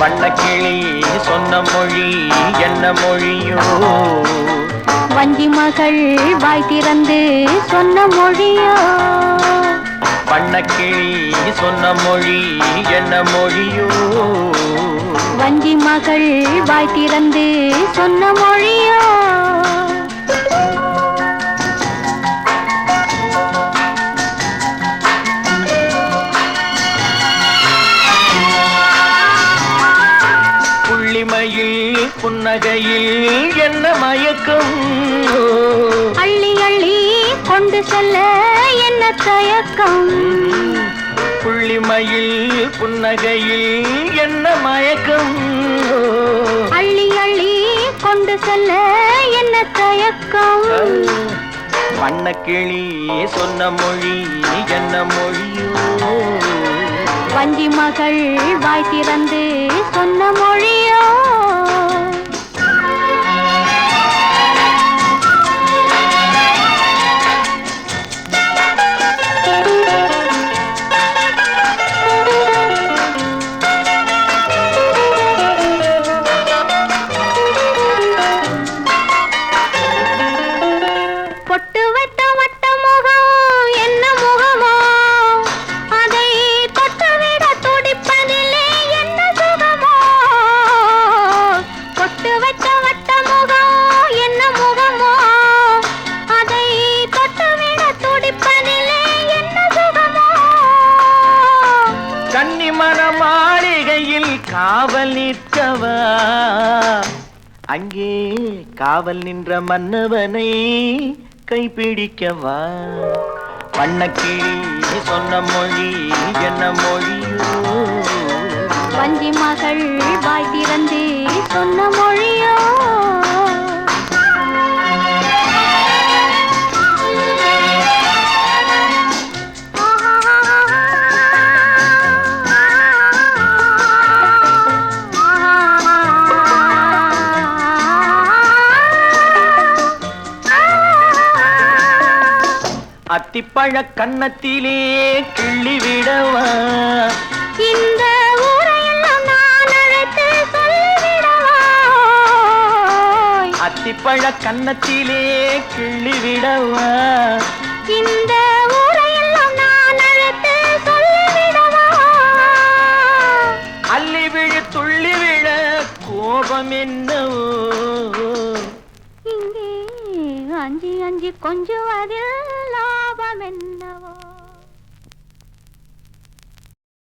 வண்ணக்கிளி சொன்ன மொழி என்ன மொழியோ? வஞ்சி மகள் வாய் திறந்து சொன்ன மொழியோ? வண்ணக்கிளி சொன்ன மொழி என்ன மொழியோ? வஞ்சி மகள் வாய் திறந்து சொன்ன மொழியோ? புள்ளிமையில் புன்னகையில் என்ன மயக்கம்? அள்ளி அள்ளி கொண்டு செல்ல என்ன தயக்கம்? புள்ளிமையில் புன்னகையில் என்ன மயக்கம்? செல்ல என்ன தயக்கம் வண்ணக்கிளி சொன்ன மொழி என்ன மொழியோ? வஞ்சி மகள் வாய் திறந்து சொன்ன மொழியோ? மாளிகையில் காவல் நிற்கவா? அங்கே காவல் நின்ற மன்னவனை கைப்பிடிக்கவா? வண்ணக்கிளி சொன்ன மொழி என்ன மொழியோ? வஞ்சி மகள் வாய் திறந்து சொன்ன மொழி அத்திப்பழ கன்னத்திலே கிள்ளி விடவா? இந்த அத்திப்பழ கன்னத்திலே கிள்ளி விடவா? இந்த அள்ளி விழு துள்ளி விழ கோபம் என்னவோ? இங்கே அஞ்சி அஞ்சி கொஞ்சுவதில் லாபம் ശോഭമെന്നവോ